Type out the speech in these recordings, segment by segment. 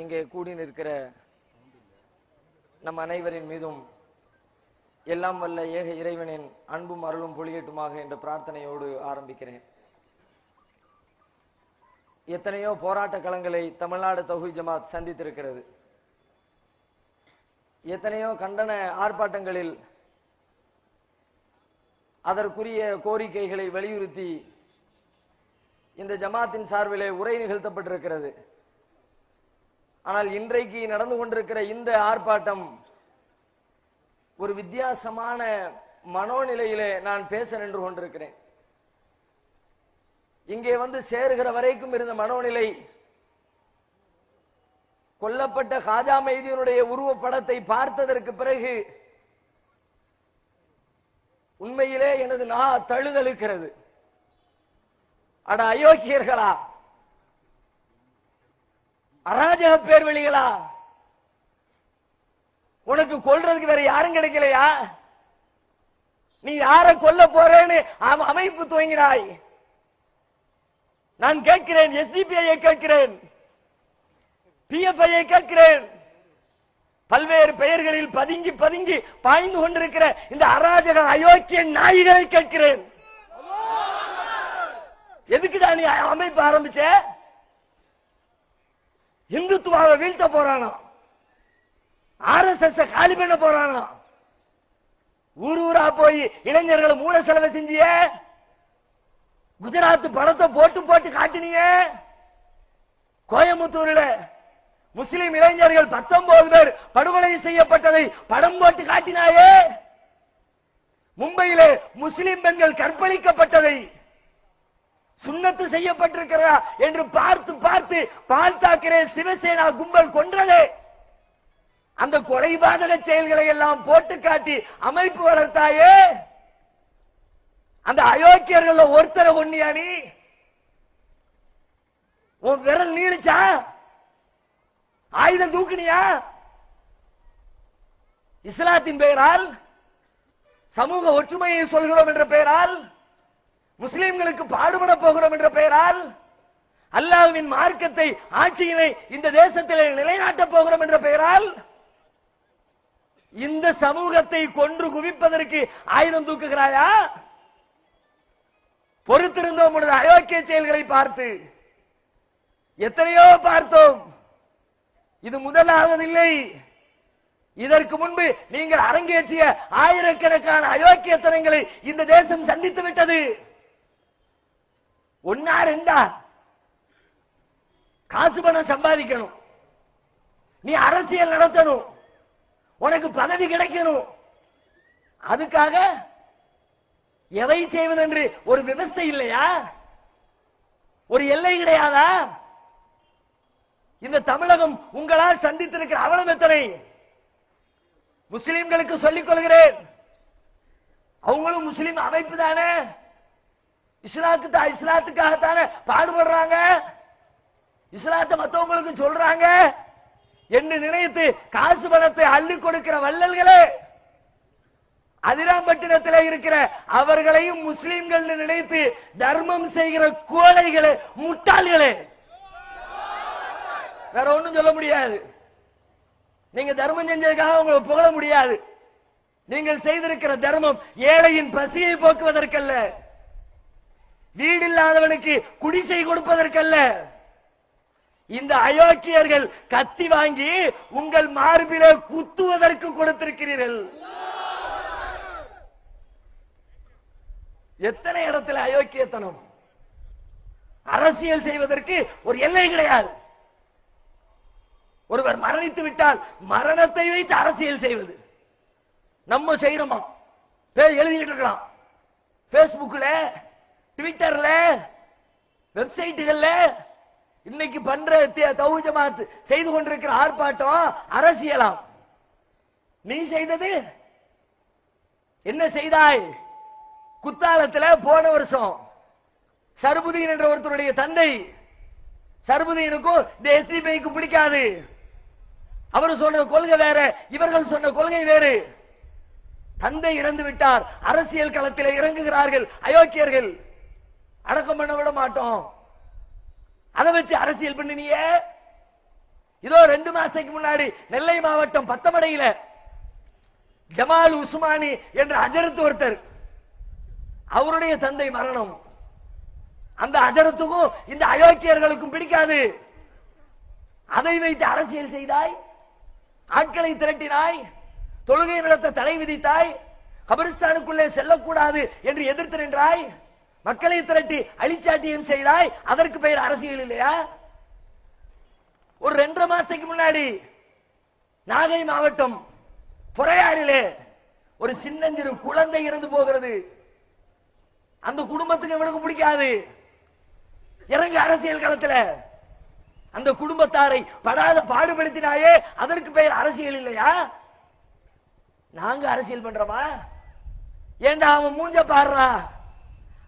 இங்கே கூடி நிற்கிற நம் அனைவரின் மீதும் எல்லாம் வல்ல ஏக இறைவனின் அன்பும் அருளும் பொழியட்டுமாக என்ற பிரார்த்தனையோடு ஆரம்பிக்கிறேன். எத்தனையோ போராட்ட களங்களை தமிழ்நாடு தொகுதி ஜமாத் சந்தித்திருக்கிறது. எத்தனையோ கண்டன ஆர்ப்பாட்டங்களில் அதற்குரிய கோரிக்கைகளை வலியுறுத்தி இந்த ஜமாத்தின் சார்பிலே உரை நிகழ்த்தப்பட்டிருக்கிறது. ஆனால் இன்றைக்கு நடந்து கொண்டிருக்கிற இந்த ஆர்ப்பாட்டம் ஒரு வித்தியாசமான மனோநிலையிலே நான் பேச நின்று கொண்டிருக்கிறேன். இங்கே வந்து சேருகிற வரைக்கும் இருந்த மனோநிலை கொல்லப்பட்ட காஜா மைதியனுடைய உருவப்படத்தை பார்த்ததற்கு பிறகு உண்மையிலே எனது நா தழுதழுக்கிறது. அட அயோக்கியர்களா? அராஜக பேர் வழிகளா உனக்கு கொல்றதுக்கு வேற யாரும் கிடைக்கலையா? நீ யார கொல்ல போறேன்னு அமைப்பு துவங்கினாய். நான் கேட்கிறேன் எஸ்டிபிஐ கேட்கிறேன் பிஎஃப்ஐ கேட்கிறேன். பல்வேறு பெயர்களில் பதுங்கி பதுங்கி பாய்ந்து கொண்டிருக்கிற இந்த அராஜக அயோக்கிய நாய்களை கேட்கிறேன். எதுக்குடா நீ அமைப்பு ஆரம்பிச்ச? இந்துத்துவாவை வீழ்த்த போறானோ? ஆர்எஸ்எஸ் காலி பண்ண போறானா? ஊர் ஊரா போய் இளைஞர்களை மூல செலவு செஞ்சிய? குஜராத் படத்தை போட்டு போட்டு காட்டினீங்க கோயம்புத்தூர்ல முஸ்லிம் இளைஞர்கள் பத்தொன்பது பேர் படுகொலை செய்யப்பட்டதை படம் போட்டு காட்டினாயே? மும்பையிலே முஸ்லிம் பெண்கள் கற்பழிக்கப்பட்டதை சுண்ணத்து செய்யப்பட்டிருக்கிறதா என்று பார்த்து பார்த்து பால் தாக்கரே சிவசேனா கும்பல் கொன்றதே. அந்த கொலைபாதக செயல்களை எல்லாம் போட்டு காட்டி அமைப்பு வளர்த்தாயே. அந்த அயோக்கியர்கள் ஒருத்தரை ஒன்னியா நீ? உன் விரல் நீளிச்சா? ஆயுதம் தூக்குனியா? இஸ்லாத்தின் பெயரால் சமூக ஒற்றுமையை சொல்கிறோம் என்ற பெயரால் முஸ்லிம்களுக்கு பாடுபட போகிறோம் என்ற பெயரால் அல்லாஹ்வின் மார்க்கத்தை ஆட்சியினை இந்த தேசத்தில் நிலைநாட்டப் போகிறோம் என்ற பெயரால் இந்த சமூகத்தை கொன்று குவிப்பதற்கு ஆயுதம் தூக்குகிறாயா? பொறுத்திருந்தோம் உனது அயோக்கிய செயல்களை பார்த்து எத்தனையோ பார்த்தோம். இது முதலாவதில்லை. இதற்கு முன்பு நீங்கள் அரங்கேற்றிய ஆயிரக்கணக்கான அயோக்கியத்தனங்களை இந்த தேசம் சந்தித்து விட்டது. ஒன்னா ரெண்டா? காசு பணம் சம்பாதிக்கணும். நீ அரசியல் நடத்தணும். உனக்கு பதவி கிடைக்கணும். அதுக்காக எதை செய்வதென்று ஒரு விவஸ்தை இல்லையா? ஒரு எல்லை கிடையாதா? இந்த தமிழகம் உங்களால் சந்தித்திருக்கிற அவலம் எத்தனை? முஸ்லிம்களுக்கு சொல்லிக் கொள்கிறேன். அவங்களும் முஸ்லிம் அமைப்பு தானே? இஸ்லாத்துக்கு இஸ்லாத்துக்காகத்தானே பாடுபடுறாங்க? இஸ்லாத்தை மற்றவங்களுக்கு சொல்றாங்க. என்று நினைத்து காசு பணத்தை அள்ளி கொடுக்கிற வள்ளல்களே அதிராம்பட்டினத்தில் இருக்கிற அவர்களையும் முஸ்லிம்கள் நினைத்து தர்மம் செய்கிற கோழைகளே முட்டாள்களே. வேற ஒண்ணும் சொல்ல முடியாது. நீங்க தர்மம் செஞ்சதுக்காக உங்களை புகழ முடியாது. நீங்கள் செய்திருக்கிற தர்மம் ஏழையின் பசியை போக்குவதற்கல்ல. வீடில்லாதவனுக்கு குடிசை கொடுப்பதற்கல்ல. இந்த அயோக்கியர்கள் கத்தி வாங்கி உங்கள் மார்பில குத்துவதற்கு கொடுத்திருக்கிறீர்கள். எத்தனை இடத்துல அயோக்கியத்தனம்? அரசியல் செய்வதற்கு ஒரு எல்லை கிடையாது. ஒருவர் மரணித்து விட்டால் மரணத்தை வைத்து அரசியல் செய்வது. நம்ம செய்யறோமா எழுதிட்டு இருக்கிறான். இருக்கிறோம் பேஸ்புக்ல ட்விட்டர்ல வெப்சைட்டுகள்ல இன்னைக்கு பண்ற தி- செய்து கொண்டிருக்கிற ஆர்ப்பாட்டம் அரசியலாம். நீ செய்தது? என்ன செய்தாய்? குத்தாலத்தில் போன வருஷம் சருபுதீன் என்ற ஒருத்தருடைய தந்தை சருபுதீனுக்கும் இந்த எஸ்டிபிஐக்கும் பிடிக்காது. அவர் சொன்ன கொள்கை வேற இவர்கள் சொன்ன கொள்கை வேறு. தந்தை இறந்து விட்டார் அரசியல் களத்தில் இறங்குகிறார்கள் அயோக்கியர்கள். அடக்கம் பண்ண விட மாட்டோம். அதை வச்சு அரசியல் பண்ணினியே. இதோ ரெண்டு மாசத்துக்கு முன்னாடி நெல்லை மாவட்டம் பத்தமடையில ஜமால் உஸ்மானி என்ற அஜரத்து ஒருத்தர் அவருடைய தந்தை மரணம். அந்த அஜரத்துக்கும் இந்த அயோக்கியர்களுக்கும் பிடிக்காது. அதை வைத்து அரசியல் செய்தாய் ஆட்களை திரட்டினாய் தொழுகை நடத்த தடை விதித்தாய் கபிரிஸ்தானுக்குள்ளே செல்லக்கூடாது என்று எதிர்த்து நின்றாய். மக்களை திரட்டி அழிச்சாட்டியம் செய்தாய் அதற்கு பெயர் அரசியல் இல்லையா? ஒரு ரெண்டரை மாசத்துக்கு முன்னாடி நாகை மாவட்டம் புறையாறிலே ஒரு சின்னஞ்சிறு குழந்தை இறந்து போகிறது. அந்த குடும்பத்துக்கு இவனுக்கு பிடிக்காது. இறங்கு அரசியல் களத்தில். அந்த குடும்பத்தாரை படாத பாடுபடுத்தினாயே அதற்கு பெயர் அரசியல் இல்லையா? நாங்க அரசியல் பண்றோமா? ஏண்டா அவன் மூஞ்ச பாடுறா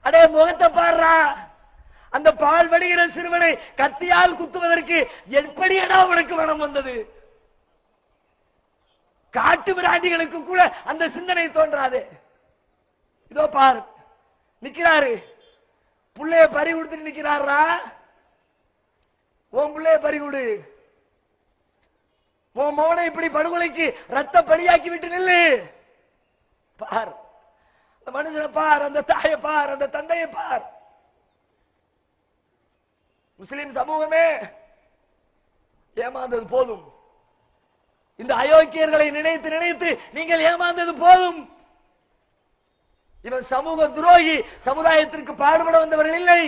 அடே முகத்தை பாடுறா அந்த பால் வடிகிற சிறுவனை கத்தியால் குத்துவதற்கு எப்படியடா உனக்கு மனம் வந்தது? காட்டு பிராண்டிகளுக்கு கூட அந்த சிந்தனை தோன்றாது. இதோ பார் நிக்கிறாரு. பிள்ளைய பறி கொடுத்துட்டு நிக்கிறாரா? உன் பிள்ளைய பறி கொடு. உன் மௌனை இப்படி படுகொலைக்கு ரத்த பலியாக்கி விட்டு நில்லு. பார் அந்த மனுஷனை பார் அந்த தாயை பார் அந்த தந்தையை பார். முஸ்லிம் சமூகமே ஏமாந்தது போதும். இந்த அயோக்கியர்களை நினைத்து நினைத்து நீங்கள் ஏமாந்தது போதும். இவன் சமூக துரோகி சமுதாயத்திற்கு பாடுபட வந்தவர்கள் இல்லை.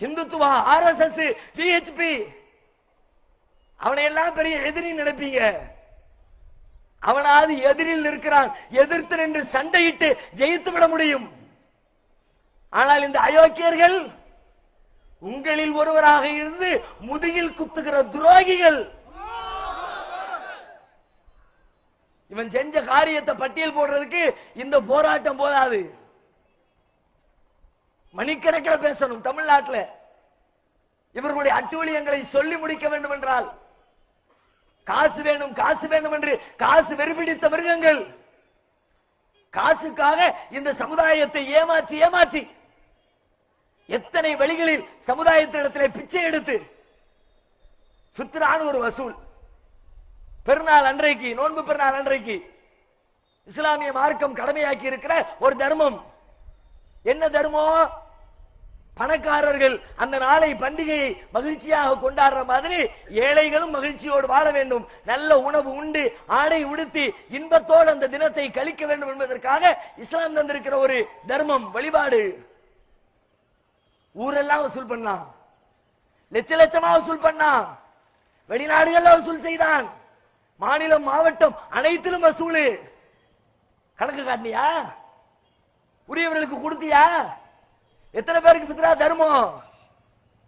Hindutva R S S VHP அவனை எல்லாம் பெரிய எதிரி நினைப்பீங்க. அவனாவது எதிரில் இருக்கிறான் எதிர்த்து நின்று சண்டையிட்டு ஜெயித்து விட முடியும். ஆனால் இந்த அயோக்கியர்கள் உங்களில் ஒருவராக இருந்து முதுகில் குத்துகிற துரோகிகள். இவன் செஞ்ச காரியத்தை பட்டியல் போடுறதுக்கு இந்த போராட்டம் போதாது. மணிக்கணக்கில் பேசணும் தமிழ்நாட்டில். இவர்களுடைய அட்டூழியங்களை சொல்லி முடிக்க வேண்டும் என்றால் காசு வேணும் காசு வேணும் என்று காசு வெறுபிடித்த மிருகங்கள். காசுக்காக இந்த சமுதாயத்தை ஏமாற்றி ஏமாற்றி எத்தனை வழிகளில் சமுதாயத்திடத்திலே பிச்சை எடுத்து ஃபித்ரான ஒரு வசூல். பெருநாள் அன்றைக்கு நோன்பு பெருநாள் அன்றைக்கு இஸ்லாமிய மார்க்கம் கடமையாக்கி இருக்கிற ஒரு தர்மம். என்ன தர்மம்? பணக்காரர்கள் அந்த நாளை பண்டிகையை மகிழ்ச்சியாக கொண்டாடுற மாதிரி ஏழைகளும் மகிழ்ச்சியோடு வாழ வேண்டும். நல்ல உணவு உண்டு ஆடை உடுத்தி இன்பத்தோடு அந்த தினத்தை கழிக்க வேண்டும் என்பதற்காக இஸ்லாம் தந்திருக்கிற ஒரு தர்மம் வழிபாடு. ஊரெல்லாம் வசூல் பண்ணான். லட்ச லட்சமா வசூல் பண்ணான். வெளிநாடுகள்ல வசூல் செய்தான். மாநிலம் மாவட்டம் அனைத்திலும் வசூலு. கணக்கு காட்டினியா? உரியவர்களுக்கு கொடுத்தியா? எத்தனை பேருக்கு பித்ரா தருமம்?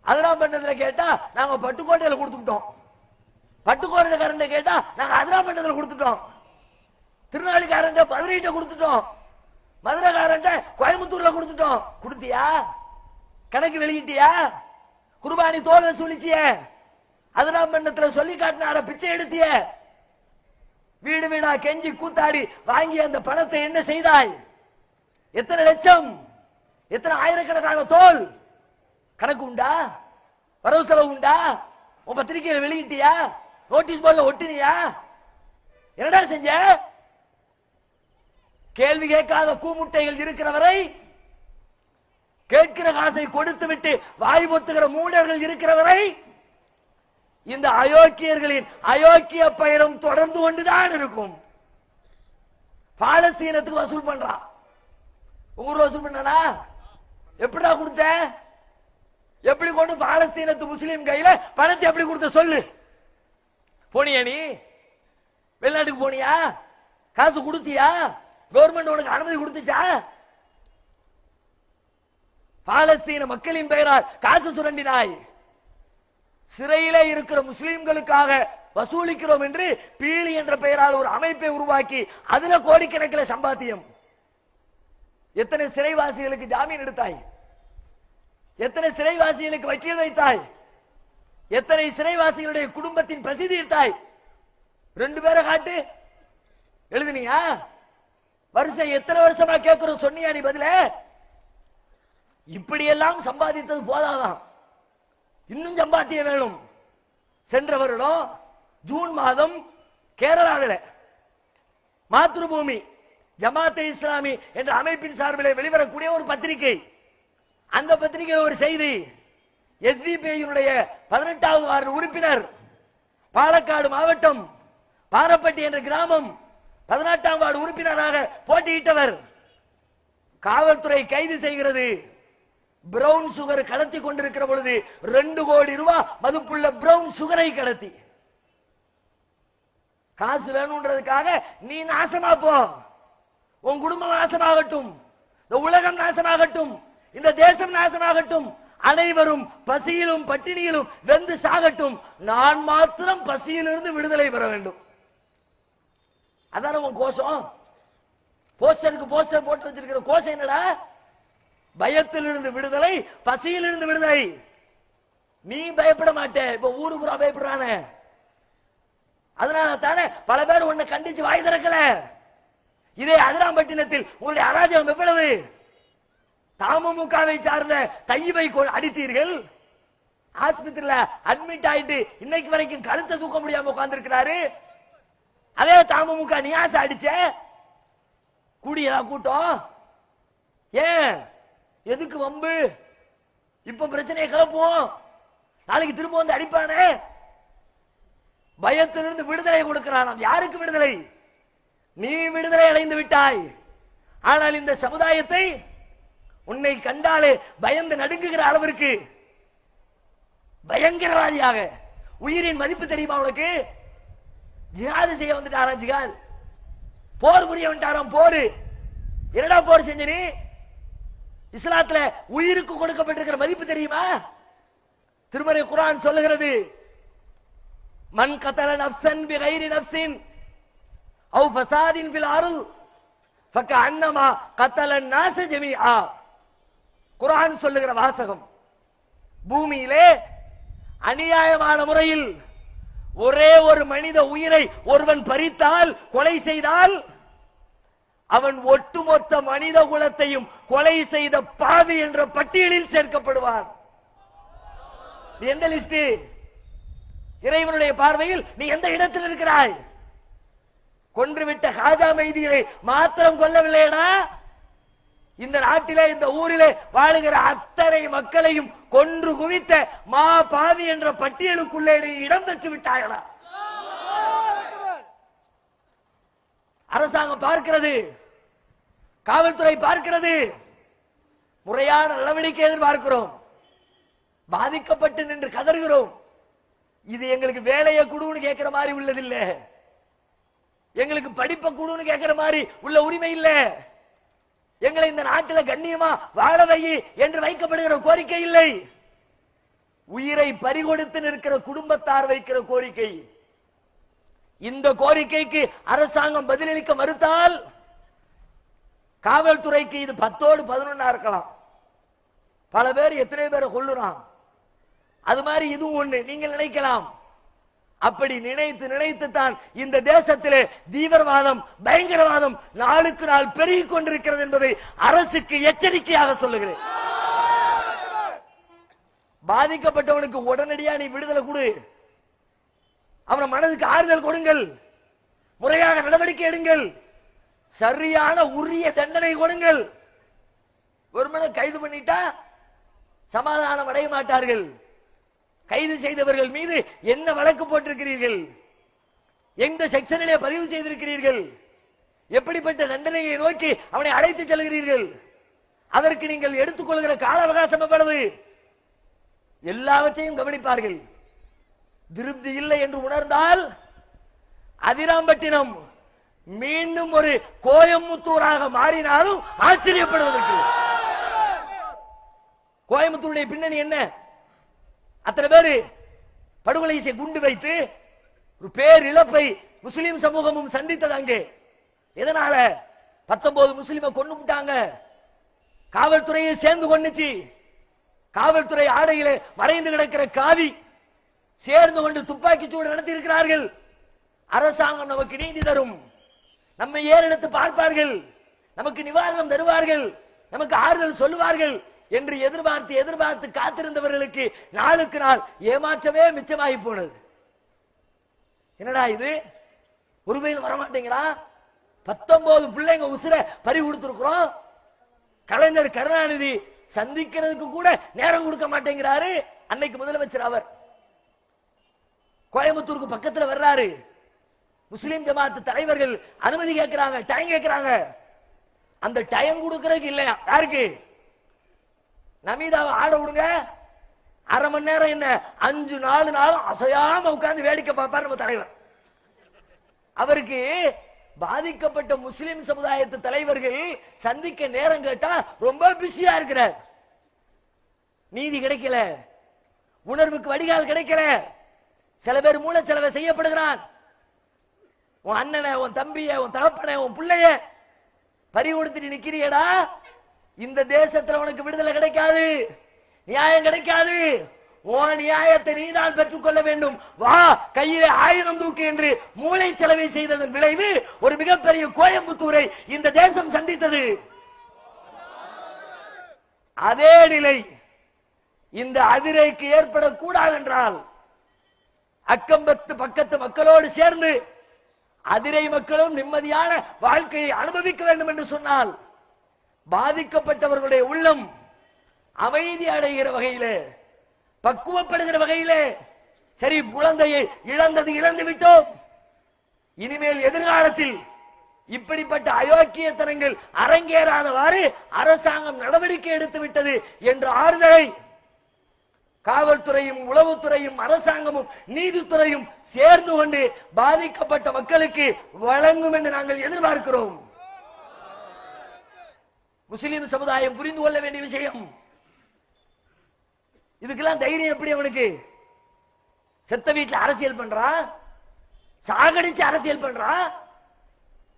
அதெல்லாம் பண்ணதுல கேட்டா நாங்க பட்டுக்கோட்டையில கொடுத்துட்டோம் பட்டுக்கோட்டைக்காரன் கேட்டா நாங்க அதெல்லாம் பண்ணதுல கொடுத்துட்டோம். திருநாளிக்காரன் மதுரைகிட்ட கொடுத்துட்டோம். மதுரைக்காரன் கோயம்புத்தூர்ல கொடுத்துட்டோம். கொடுத்தியா? கணக்கு வெளியிட்டியா? குர்பானி தோலை சொல்லிச்சிய அதெல்லாம் பண்ணத்துல சொல்லி காட்டினார பிச்சை எடுத்திய. வீடு வீடா கெஞ்சி கூத்தாடி வாங்கி அந்த பணத்தை என்ன செய்தாய்? எத்தனை லட்சம்? எத்தனை ஆயிரக்கணக்கான தோல்? கணக்கு உண்டா? வரவு செலவு உண்டா? உன் பத்திரிகையில் வெளியிட்டியா? நோட்டீஸ் போர்டில் ஒட்டினியா? என்னடா செஞ்ச? கேள்வி கேட்காத கூமுட்டைகள் இருக்கிற வரை கேட்கிற காசை கொடுத்து விட்டு வாய் பொத்துகிற மூடர்கள் இருக்கிற வரை இந்த அயோக்கியர்களின் அயோக்கிய பயணம் தொடர்ந்து கொண்டுதான் இருக்கும். பாலஸ்தீனத்துக்கு வசூல் பண்றான். ஊர் வசூல் பண்ணனா? எப்படிடா கொடுத்த? எப்படி கொண்டு பாலஸ்தீனத்து முஸ்லீம் கையில பணத்தை எப்படி கொடுத்த சொல்லு. போனியா நீ? வெளிநாட்டுக்கு போனியா? காசு கொடுத்தியா? கவர்மெண்ட் உனக்கு அனுமதி கொடுத்துச்சா? பாலஸ்தீன மக்களின் பெயரால் காசு சுரண்டினாய். சிறையிலே இருக்கிற முஸ்லிம்களுக்காக வசூலிக்கிறோம் என்று பீலி என்ற பெயரால் ஒரு அமைப்பை உருவாக்கி அதுல கோடிக்கணக்கில் சம்பாத்தியம். எத்தனை சிறைவாசிகளுக்கு ஜாமீன் எடுத்தாய்? எத்தனை சிறைவாசிகளுக்கு வக்கீல் வைத்தாய்? எத்தனை சிறைவாசிகளுடைய குடும்பத்தின் பசி தீர்த்தாய் ரெண்டு பேரை காட்டு. எழுதுனியா? வருஷம் எத்தனை வருஷமா கேட்கிறோம்? சொன்னியா நீ பதில? இப்படியெல்லாம் சம்பாதித்தது போதாதான் இன்னும் சம்பாத்தியம் வேணும். சென்ற வருடம் ஜூன் மாதம் கேரளாவில் மாத்ருபூமி ஜமாத்தே இஸ்லாமி என்ற அமைப்பின் சார்பில் வெளிவரக்கூடிய ஒரு பத்திரிகை. அந்த பத்திரிகை ஒரு செய்தி எஸ்டிபிஐனுடைய பதினெட்டாவது வார்டு உறுப்பினர் பாலக்காடு மாவட்டம் பாரப்பட்டி என்ற கிராமம் பதினெட்டாம் வார்டு உறுப்பினராக போட்டியிட்டவர். காவல்துறை கைது செய்கிறது. பிரவுன் சுகர் கடத்தி கொண்டிருக்கிற பொழுது ரெண்டு கோடி ரூபாய் மதிப்புள்ள பிரவுன் சுகரை கடத்தி. காசு வேணும்ன்றதுக்காக நீ நாசமா போ. உன் குடும்பம் நாசமாகட்டும். இந்த உலகம் நாசமாகட்டும். இந்த தேசம் நாசமாகட்டும். அனைவரும் பசியிலும் பட்டினியிலும் வெந்து சாகட்டும். நான் மாத்திரம் பசியிலிருந்து விடுதலை பெற வேண்டும். அதான உன் கோஷம்? போஸ்டருக்கு போஸ்டர் போட்டு வச்சிருக்கிற கோஷம் என்னடா? பயத்திலிருந்து விடுதலை பசியிலிருந்து விடுதலை. நீ பயப்பட மாட்டே. இப்ப ஊருக்கு பயப்படுறானே. அதனால தானே பல பேர் உன்னை கண்டிச்சு வாய் திறக்கல. இதே அதிராம்பட்டினத்தில் உங்களுடைய அராஜகம் எவ்வளவு? தமுமுகவை சார்ந்த தையவை கொ- அடித்தீர்கள். ஆஸ்பத்திரியில அட்மிட் ஆயிட்டு இன்னைக்கு வரைக்கும் கழுத்தை தூக்க முடியாம உட்கார்ந்திருக்கிறாரு. அதே தமுமுக நியாச அடிச்ச கூடியதா கூட்டம். ஏன்? எதுக்கு வம்பு? இப்ப பிரச்சனையை கிளப்புவோம். நாளைக்கு திரும்ப வந்து அடிப்பானே? பயத்திலிருந்து விடுதலை கொடுக்கிறான் யாருக்கு விடுதலை? நீ விடுதலை அடைந்து விட்டாய். ஆனால் இந்த சமுதாயத்தை உன்னை கண்டாலே பயந்து நடுங்குகிற அளவிற்கு பயங்கரவாதியாக உயிரின் மதிப்பு தெரியுமா உனக்கு? ஜிஹாது செய்ய வந்துட்டாரா ஜிஹாத்? போர் புரிய வந்துட்டாராம் போர். என்னடா போர் செஞ்ச நீ? இஸ்லாத்துல உயிருக்கு கொடுக்கப்பட்டிருக்கிற மதிப்பு தெரியுமா? திருமறை குரான் சொல்லுகிறது மன் கத்தல பி பிகைரி நஃப்சின் அவு ஃபசாதின் ஃபில் அருள் ஃபக்க அன்னமா கத்தல நாச ஜெமி ஆ குரான் சொல்லுகிற வாசகம். பூமியிலே அநியாயமான முறையில் ஒரே ஒரு மனித உயிரை ஒருவன் பறித்தால் கொலை செய்தால் அவன் ஒட்டுமொத்த மனித குலத்தையும் கொலை செய்த பாவி என்ற பட்டியலில் சேர்க்கப்படுவான். நீ எந்த லிஸ்ட் இறைவனுடைய பார்வையில் நீ எந்த இடத்தில் இருக்கிறாய்? கொன்றுவிட்ட ஹாஜா மைதிகளை மாத்திரம் கொல்லவில்லையடா. இந்த நாட்டிலே இந்த ஊரிலே வாழுகிற அத்தனை மக்களையும் கொன்று குவித்த மா பாவி என்ற பட்டியலுக்குள்ளே நீ இடம் பெற்று விட்டாயடா. அரசாங்கம் பார்க்கிறது காவல்துறை பார்க்கிறது முறையான நடவடிக்கை எதிர்பார்க்கிறோம். பாதிக்கப்பட்டு நின்று கதறுகிறோம். இது எங்களுக்கு வேலையை கொடுன்னு கேட்கிற மாதிரி உள்ளதில்லை. படிப்பை கொடுன்னு கேட்கிற மாதிரி உள்ள உரிமை இல்ல. எங்களை இந்த நாட்டில் கண்ணியமா வாழ வை என்று வைக்கப்படுகிற கோரிக்கை இல்லை. உயிரை பறிகொடுத்து நிற்கிற குடும்பத்தார் வைக்கிற கோரிக்கை. இந்த கோரிக்கைக்கு அரசாங்கம் பதிலளிக்க மறுத்தால் காவல்துறைக்கு இது பத்தோடு பதினொன்னா இருக்கலாம். பல பேர் எத்தனை பேரை கொள்ளுறான் அது மாதிரி இதுவும் ஒண்ணு. நீங்கள் நினைக்கலாம். அப்படி நினைத்து நினைத்து தான் இந்த தேசத்திலே தீவிரவாதம் பயங்கரவாதம் நாளுக்கு நாள் பெருகி கொண்டிருக்கிறது என்பதை அரசுக்கு எச்சரிக்கையாக சொல்லுகிறேன். பாதிக்கப்பட்டவனுக்கு உடனடியா நீ விடுதலை கொடு. அவன மனதுக்கு ஆறுதல் கொடுங்கள். முறையாக நடவடிக்கை எடுங்கள். சரியான உரிய தண்டனை கொடுங்கள். ஒரு மனை கைது பண்ணிட்டா சமாதானம் அடைய மாட்டார்கள். கைது செய்தவர்கள் மீது என்ன வழக்கு போட்டிருக்கிறீர்கள்? எந்த செக்ஷனிலே பதிவு செய்திருக்கிறீர்கள்? எப்படிப்பட்ட தண்டனையை நோக்கி அவனை அழைத்து செல்கிறீர்கள்? அதற்கு நீங்கள் எடுத்துக்கொள்கிற கால அவகாசம் எவ்வளவு? எல்லாவற்றையும் கவனிப்பார்கள். திருப்தி இல்லை என்று உணர்ந்தால் அதிராம்பட்டினம் மீண்டும் ஒரு கோயம்புத்தூராக மாறினாலும் ஆச்சரியப்படுவதற்கு. கோயம்புத்தூருடைய பின்னணி என்ன? அத்தனை பேரு படுகொலை செய்ய குண்டு வைத்து ஒரு பேர் இழப்பை முஸ்லிம் சமூகமும் சந்தித்தது அங்கே. எதனால? பத்தொன்பது முஸ்லீமை கொண்டு விட்டாங்க. காவல்துறையை சேர்ந்து கொண்டுச்சு காவல்துறை ஆடையிலே மறைந்து கிடக்கிற காவி சேர்ந்து கொண்டு துப்பாக்கி சூடு நடத்தி இருக்கிறார்கள் அரசாங்கம் நமக்கு நீதி தரும். நம்மை ஏறெடுத்து பார்ப்பார்கள். நமக்கு நிவாரணம் தருவார்கள். நமக்கு ஆறுதல் சொல்லுவார்கள். என்று எதிர்பார்த்து எதிர்பார்த்து காத்திருந்தவர்களுக்கு நாளுக்கு நாள் ஏமாற்றமே மிச்சமாகி போனது. என்னடா இது? ஒரு பையன் வரமாட்டேங்கிறா? பத்தொன்பது பிள்ளைங்க உசுர பறி கொடுத்துருக்குறோம். கலைஞர் கருணாநிதி சந்திக்கிறதுக்கு கூட நேரம் கொடுக்க மாட்டேங்கிறாரு. அன்னைக்கு முதலமைச்சர் அவர். கோயம்புத்தூருக்கு பக்கத்துல வர்றாரு. முஸ்லீம் ஜமாத்து தலைவர்கள் அனுமதி கேட்கிறாங்க டைம் கேட்கிறாங்க. அந்த டைம் கொடுக்கறதுக்கு இல்லையா? யாருக்கு? நமீதாவை ஆட விடுங்க. அரை மணி நேரம் என்ன? அஞ்சு நாலு நாளும் அசையாம உட்கார்ந்து வேடிக்கை பார்ப்பார் நம்ம தலைவர். அவருக்கு பாதிக்கப்பட்ட முஸ்லிம் சமுதாயத்து தலைவர்கள் சந்திக்க நேரம் கேட்டா ரொம்ப பிஸியா இருக்கிறார். நீதி கிடைக்கல. உணர்வுக்கு வடிகால் கிடைக்கல. சில பேர் மூலச்செலவை செய்யப்படுகிறான் உன் அண்ணனை உன் தம்பிய உன் தகப்பனை உன் பிள்ளைய பறி கொடுத்துட்டு நிக்கிறியடா. இந்த தேசத்துல உனக்கு விடுதலை கிடைக்காது. நியாயம் கிடைக்காது. உன் நியாயத்தை நீதான் பெற்றுக்கொள்ள வேண்டும். வா கையிலே ஆயுதம் தூக்கு என்று மூளை செலவை செய்ததன் விளைவு ஒரு மிகப்பெரிய கோயம்புத்தூரை இந்த தேசம் சந்தித்தது. அதே நிலை இந்த அதிரைக்கு ஏற்படக்கூடாது என்றால் அக்கம்பத்து பக்கத்து மக்களோடு சேர்ந்து அதிரை மக்களும் நிம்மதியான வாழ்க்கையை அனுபவிக்க வேண்டும் என்று சொன்னால் பாதிக்கப்பட்டவர்களுடைய உள்ளம் அமைதி அடைகிற வகையிலே பக்குவப்படுகிற வகையிலே சரி குழந்தையை இழந்தது இழந்து விட்டோம். இனிமேல் எதிர்காலத்தில் இப்படிப்பட்ட அயோக்கியத்தனங்கள் அரங்கேறாதவாறு அரசாங்கம் நடவடிக்கை எடுத்து விட்டது என்ற ஆறுதலை காவல்துறையும் உளவுத்துறையும் அரசாங்கமும் நீதித்துறையும் சேர்ந்து கொண்டு பாதிக்கப்பட்ட மக்களுக்கு வழங்கும் என்று நாங்கள் எதிர்பார்க்கிறோம். முஸ்லீம் சமுதாயம் புரிந்து கொள்ள வேண்டிய விஷயம். இதுக்கெல்லாம் தைரியம் எப்படி அவனுக்கு? செத்த வீட்டில் அரசியல் பண்றான் சாகடிச்சு அரசியல் பண்றான்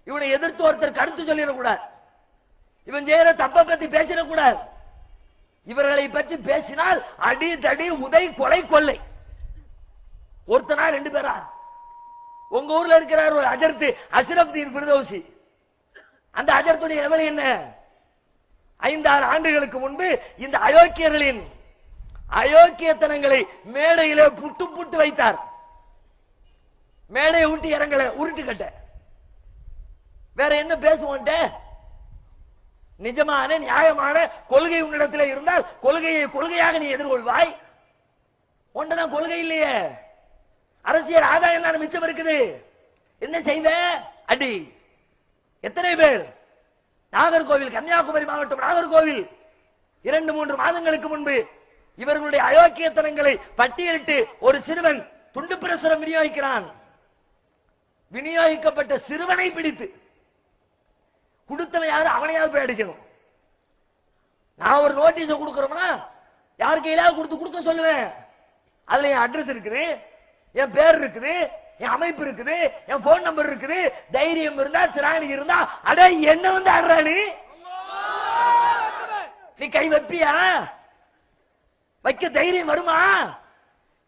இவனை எதிர்த்து ஒருத்தர் கருத்து சொல்லிடக்கூடாது. இவன் செய்யற தப்ப பத்தி பேசிடக்கூடாது. இவர்களை பற்றி பேசினால் அடி தடி உதை கொலை கொள்ளை. ஒருத்தனா ரெண்டு பேரா? உங்க ஊர்ல இருக்கிறார் ஒரு அஜர்த்து அஷ்ரப்தீன் பிரதோசி அந்த அஜர்த்துடைய லெவல் என்ன? ஐந்தாறு ஆண்டுகளுக்கு முன்பு இந்த அயோக்கியர்களின் அயோக்கியத்தனங்களை மேடையிலே புட்டு புட்டு வைத்தார். மேடையை ஊட்டி இறங்கல உருட்டு கட்ட. வேற என்ன பேசுவோன்ட்ட நிஜமான நியாயமான கொள்கை உன்னிடத்தில் இருந்தால் கொள்கையை கொள்கையாக நீ எதிர்கொள்வாய். உன்ட கொள்கை இல்லையே. அரசியல் ஆதாயம் தான் மிச்சம் இருக்குது. என்ன செய்வ? அடி. எத்தனை பேர்? நாகர்கோவில் கன்னியாகுமரி மாவட்டம் நாகர்கோவில். இரண்டு மூன்று மாதங்களுக்கு முன்பு இவர்களுடைய அயோக்கியத்தனங்களை பட்டியலிட்டு ஒரு சிறுவன் துண்டு பிரசுரம் விநியோகிக்கிறான். விநியோகிக்கப்பட்ட சிறுவனை பிடித்து. கொடுத்தவன் யாரும் அவனையாவது போய் அடிக்கணும். நான் ஒரு நோட்டீஸ் கொடுக்கறோம்னா யார் கையிலாவது கொடுத்து கொடுக்க சொல்லுவேன். அதுல என் அட்ரஸ் இருக்குது என் பேர் இருக்குது என் அமைப்பு இருக்குது என் போன் நம்பர் இருக்குது தைரியம் இருந்தா திராணி இருந்தா அட என்ன வந்து ஆடுறானு? நீ கை வைப்பியா? வைக்க தைரியம் வருமா?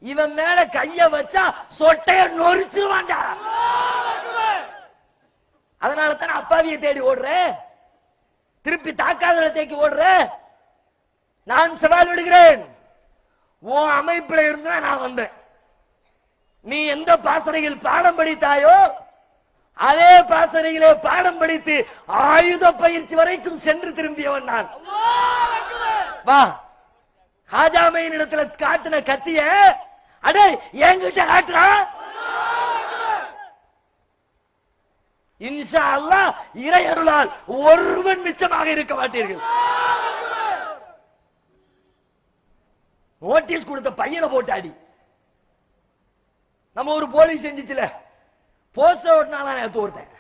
இவன் மேல கைய வச்சா சொட்டைய நொறிச்சிருவாங்க அதனால தான் அப்பாவிய தேடி ஓடுற திருப்பி தாக்காதல தேக்கி ஓடுற நான் சவால் விடுகிறேன். உன் அமைப்புல இருந்தா நான் வந்தேன். நீ எந்த பாசறையில் பாடம் படித்தாயோ அதே பாசறையிலே பாடம் படித்து ஆயுத பயிற்சி வரைக்கும் சென்று திரும்பியவன் நான். வா. ஹாஜாமையின் இடத்துல காட்டின கத்திய அடே என்கிட்ட காட்டுறா. இன்ஷா அல்லா இறை அருளால் ஒருவன் மிச்சமாக இருக்க மாட்டீர்கள். நோட்டீஸ் கொடுத்த பையனை போட்டாடி நம்ம ஒரு போலீஸ் செஞ்சிச்சுல. போஸ்டர் ஓட்டினாலும் நேற்று ஒருத்தன்.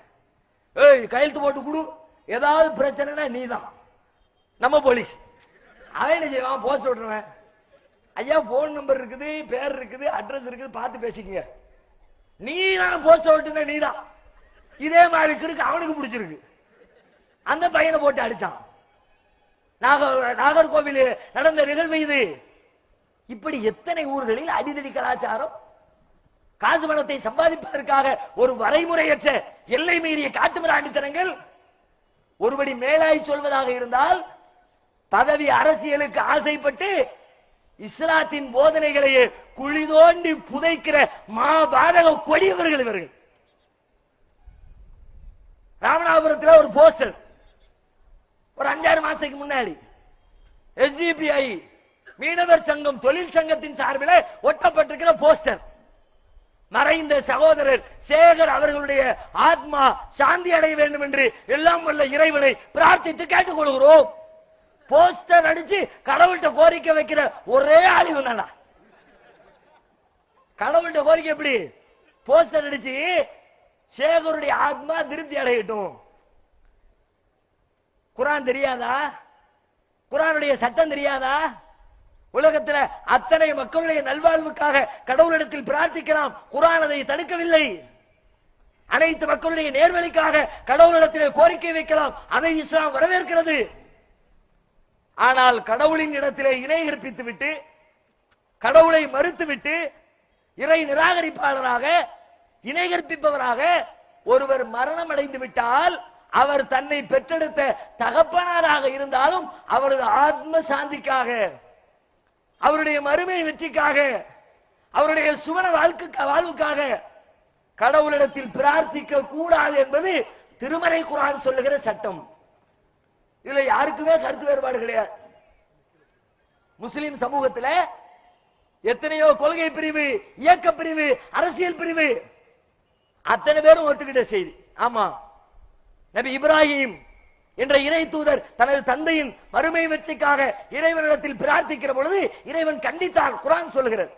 ஏய் கையெழுத்து போட்டு கொடு. ஏதாவது பிரச்சனைனா நீதான். நம்ம போலீஸ். அவன் என்ன செய்வான்? போஸ்ட் ஓட்டுறவன். ஐயா ஃபோன் நம்பர் இருக்குது பேர் இருக்குது அட்ரஸ் இருக்குது பார்த்து பேசிக்கங்க. நீ தான் போஸ்ட் ஓட்டுன நீதான். இதே மாதிரி இருக்கு அவனுக்கு பிடிச்சிருக்கு. அந்த பையனை போட்டு அடிச்சான். நாகர் நாகர்கோவில் நடந்த நிகழ்வு இது. இப்படி எத்தனை ஊர்களில் அடிதடி கலாச்சாரம் காசு பணத்தை சம்பாதிப்பதற்காக ஒரு வரைமுறையற்ற எல்லை மீறிய காட்டுமிராண்டித்தனங்கள் ஒருபடி மேலாய் சொல்வதாக இருந்தால் பதவி அரசியலுக்கு ஆசைப்பட்டு இஸ்லாத்தின் போதனைகளையே குழி தோண்டி புதைக்கிற மாபாதக கொடியவர்கள் இவர்கள் ராமநாதபுரத்தில் ஒரு போஸ்டர். ஒரு அஞ்சாறு மாசத்துக்கு முன்னாடி. எஸ்டிபிஐ மீனவர் சங்கம் தொழில் சங்கத்தின் சார்பில் ஒட்டப்பட்டிருக்கிற போஸ்டர். மறைந்த சகோதரர் சேகர் அவர்களுடைய ஆத்மா சாந்தி அடைய வேண்டும் என்று எல்லாம் வல்ல இறைவனை பிரார்த்தித்து கேட்டுக்கொள்கிறோம். போஸ்டர் அடிச்சு கடவுள்கிட்ட கோரிக்கை வைக்கிற ஒரே ஆழிவு தானா கடவுள்கிட்ட கோரிக்கை எப்படி? போஸ்டர் அடிச்சு சேகருடைய ஆத்மா திருப்தி அடையட்டும். குரான் தெரியாதா? குரானுடைய சட்டம் தெரியாதா? உலகத்துல அத்தனை மக்களுடைய நல்வாழ்வுக்காக கடவுளிடத்தில் பிரார்த்திக்கலாம். குரான் அதை தடுக்கவில்லை. அனைத்து மக்களுடைய நேர்வழிக்காக கடவுளிடத்தில் கோரிக்கை வைக்கலாம். அதை இஸ்லாம் வரவேற்கிறது. ஆனால் கடவுளின் இடத்திலே இணை கற்பித்து விட்டு கடவுளை மறுத்துவிட்டு இறை நிராகரிப்பாளராக இணை கற்பிப்பவராக ஒருவர் மரணம் அடைந்து விட்டால் அவர் தன்னை பெற்றெடுத்த தகப்பனாராக இருந்தாலும் அவரது ஆத்ம சாந்திக்காக அவருடைய மறுமை வெற்றிக்காக அவருடைய சுவன வாழ்க்கை வாழ்வுக்காக கடவுளிடத்தில் பிரார்த்திக்க கூடாது என்பது திருமறை குரான் சொல்லுகிற சட்டம். இதுல யாருக்குமே கருத்து வேறுபாடு கிடையாது. முஸ்லிம் சமூகத்துல எத்தனையோ கொள்கை பிரிவு இயக்க பிரிவு அரசியல் பிரிவு அத்தனை பேரும் ஒத்துக்கிட்ட செய்தி. ஆமா. நபி இப்ராஹிம் என்ற இறை தூதர் தனது தந்தையின் மறுமை வெற்றிக்காக இறைவனிடத்தில் பிரார்த்திக்கிற பொழுது இறைவன் கண்டித்தான் குரான் சொல்கிறது.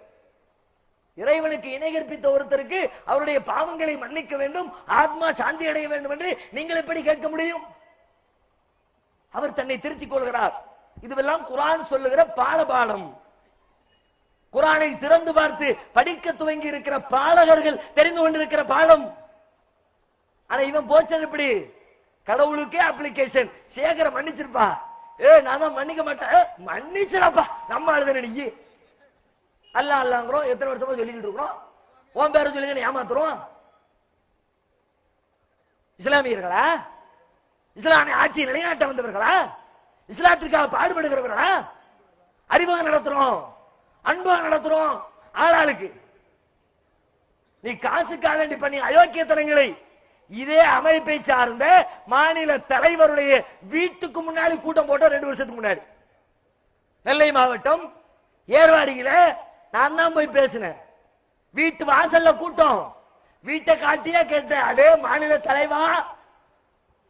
இறைவனுக்கு இணை கற்பித்த ஒருத்தருக்கு அவருடைய பாவங்களை மன்னிக்க வேண்டும் ஆத்மா சாந்தி அடைய வேண்டும் என்று நீங்கள் எப்படி கேட்க முடியும்? அவர் தன்னை திருத்திக் கொள்கிறார். இதுவெல்லாம் குரான் சொல்லுகிற பாலபாடம் குரானை திறந்து பார்த்து படிக்க துவங்கி இருக்கிற பாடகர்கள் தெரிந்து கொண்டிருக்கிற பாடம். ஆனா இவன் போச்சது எப்படி? கடவுளுக்கே அப்ளிகேஷன் சேகர மன்னிச்சிருப்பா. ஏ நான் தான் மன்னிக்க மாட்டேன். மன்னிச்சிடப்பா. நம்ம அழுத நீ. அல்ல அல்லாங்கிறோம். எத்தனை வருஷமா சொல்லிக்கிட்டு இருக்கிறோம். உன் பேரை சொல்லி ஏமாத்துறோம். இஸ்லாமியர்களா? இஸ்லாமிய ஆட்சி நிலைநாட்ட வந்தவர்களா? இஸ்லாத்திற்காக பாடுபடுகிறவர்களா? அறிவாக நடத்துறோம். அன்பாக நடத்துறோம். ஆளாளுக்கு. நீ காசுக்காக வேண்டி பண்ணி அயோக்கியத்தனங்களை இதே அமைப்பை சார்ந்த மாநில தலைவருடைய வீட்டுக்கு முன்னாடி கூட்டம் போட்டோம் ரெண்டு வருஷத்துக்கு முன்னாடி. நெல்லை மாவட்டம் ஏர்வாடியில நான் தான் போய் பேசினேன். வீட்டு வாசல்ல கூட்டம். வீட்டை காட்டியே கேட்டேன் அதே மாநில தலைவா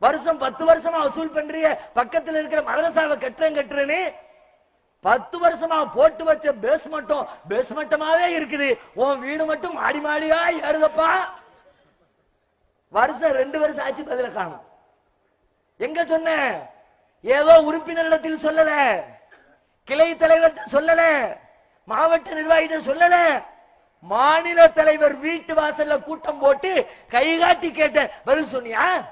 வருஷம் பத்து வருஷமா வசூல் பண்றிய பக்கத்தில் இருக்கிற மதரசாவை கட்டுறேன் கட்டுறேன்னு. பத்து வருஷமா போட்டு வச்ச பேஸ்மெண்ட்டும் பேஸ்மெண்டமாவே இருக்குது. உன் வீடு மட்டும் மாடி மாடியா ஏறுதப்பா. வருஷம் ரெண்டு வருஷம் ஆச்சு பதில காணும். எங்க சொன்ன? ஏதோ உறுப்பினரிடத்தில் சொல்லல. கிளை தலைவர்கிட்ட சொல்லல. மாவட்ட நிர்வாகிட்ட சொல்லல. மாநில தலைவர் வீட்டு வாசல்ல கூட்டம் போட்டு கை காட்டி கேட்ட பதில் சொன்னியா?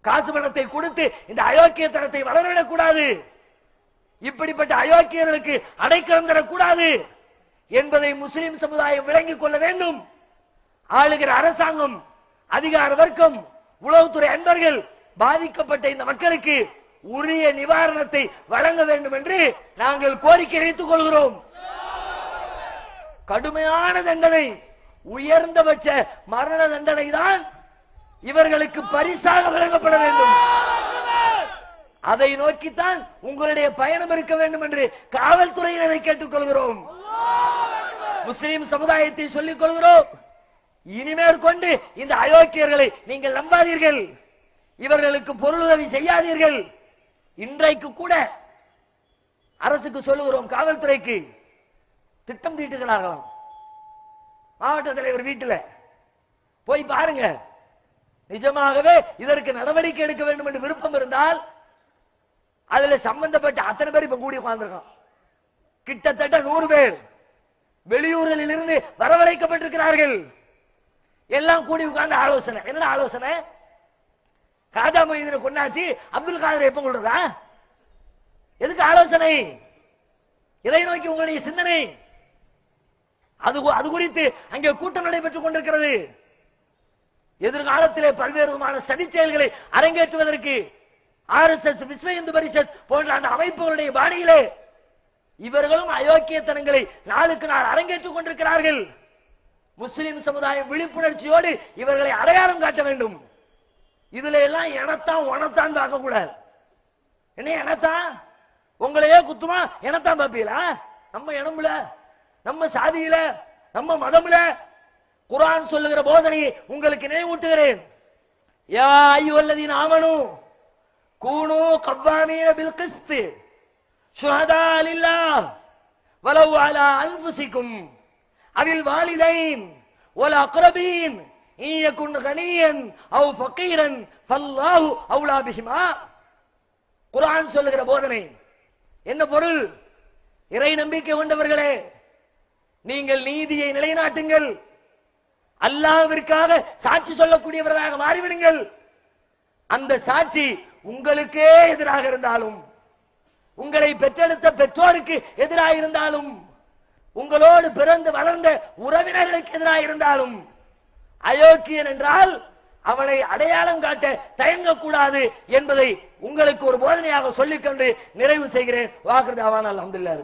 காசு பணத்தை கொடுத்து இந்த அயோக்கியத்தனத்தை வளரவிடக் கூடாது. இப்படிப்பட்ட அயோக்கியர்களுக்கு அடைக்கலம் தரக்கூடாது என்பதை முஸ்லிம் சமுதாயம் விளங்கிக் கொள்ள வேண்டும். ஆளுகிற அரசாங்கம் அதிகார வர்க்கம் உளவுத்துறை அன்பர்கள் பாதிக்கப்பட்ட இந்த மக்களுக்கு உரிய நிவாரணத்தை வழங்க வேண்டும் என்று நாங்கள் கோரிக்கை வைத்துக் கொள்கிறோம். கடுமையான தண்டனை உயர்ந்தபட்ச மரண தண்டனை தான் இவர்களுக்கு பரிசாக வழங்கப்பட வேண்டும். அதை நோக்கித்தான் உங்களுடைய பயணம் இருக்க வேண்டும் என்று காவல்துறையினரை கேட்டுக்கொள்கிறோம். முஸ்லிம் சமுதாயத்தை சொல்லிக் கொள்கிறோம். இனிமேல் கொண்டு இந்த அயோக்கியர்களை நீங்கள் நம்பாதீர்கள். இவர்களுக்கு பொருளுதவி செய்யாதீர்கள். இன்றைக்கு கூட அரசுக்கு சொல்லுகிறோம் காவல்துறைக்கு திட்டம் தீட்டுகிறார்களாம். மாவட்ட தலைவர் வீட்டில் போய் பாருங்க. நிஜமாகவே இதற்கு நடவடிக்கை எடுக்க வேண்டும் என்று விருப்பம் இருந்தால் அதுல சம்பந்தப்பட்ட அத்தனை பேர் இப்ப கூடி உட்கார்ந்திருக்கான் கிட்டத்தட்ட நூறு பேர் வெளியூரில் இருந்து வரவழைக்கப்பட்டிருக்கிறார்கள். எல்லாம் கூடி உட்கார்ந்து ஆலோசனை. என்னடா ஆலோசனை? ராஜா மொய்தீனை கொண்டாச்சு அப்துல் காதர் எப்ப கொள்றதா எதுக்கு ஆலோசனை? இதை நோக்கி உங்களுடைய சிந்தனை? அது அது குறித்து அங்கே கூட்டம் நடைபெற்றுக் கொண்டிருக்கிறது. எதிர்காலத்திலே பல்வேறு விதமான சதி செயல்களை அரங்கேற்றுவதற்கு R S S Vishwa Hindu Parishad போன்ற அந்த அமைப்புகளுடைய பாணியிலே இவர்களும் அயோக்கியத்தனங்களை நாளுக்கு நாள் அரங்கேற்றுக் கொண்டிருக்கிறார்கள். முஸ்லிம் சமுதாயம் விழிப்புணர்ச்சியோடு இவர்களை அடையாளம் காட்ட வேண்டும். இதுல எல்லாம் எனத்தான் உனத்தான் பார்க்க கூடாது என்ன எனத்தான் உங்களையே குத்துமா? எனத்தான் பார்ப்பீங்களா நம்ம இனமுல நம்ம சாதியில நம்ம மதமுல குரான் சொல்லுகிற போதனையை உங்களுக்கு நினைவூட்டுகிறேன். யா ஐயுவல்லதீன் ஆமனு கூனு கவ்வாமீன பில் கிறிஸ்து சுஹதா அலில்லா வலவு அலா அன்ஃபுசிக்கும். அனில் வாலிதைன் ஒல அக்ரபீன் ஈயக்குன் கனியன் அவ் ஃபக்கீரன் ஃபல்லாஹு அவுலா குரான் சொல்லுகிற போதனை என்ன பொருள்? இறை நம்பிக்கை கொண்டவர்களே நீங்கள் நீதியை நிலைநாட்டுங்கள். அல்லாவிற்காக சாட்சி சொல்லக்கூடியவர்களாக மாறிவிடுங்கள். அந்த சாட்சி உங்களுக்கே எதிராக இருந்தாலும் உங்களை பெற்றெடுத்த பெற்றோருக்கு எதிராக இருந்தாலும் உங்களோடு பிறந்து வளர்ந்த உறவினர்களுக்கு எதிராக இருந்தாலும் அயோக்கியன் என்றால் அவனை அடையாளம் காட்ட தயங்கக்கூடாது என்பதை உங்களுக்கு ஒரு போதனையாக சொல்லிக்கொண்டு நிறைவு செய்கிறேன். வாக்குறது அவான் அலமதுல்லா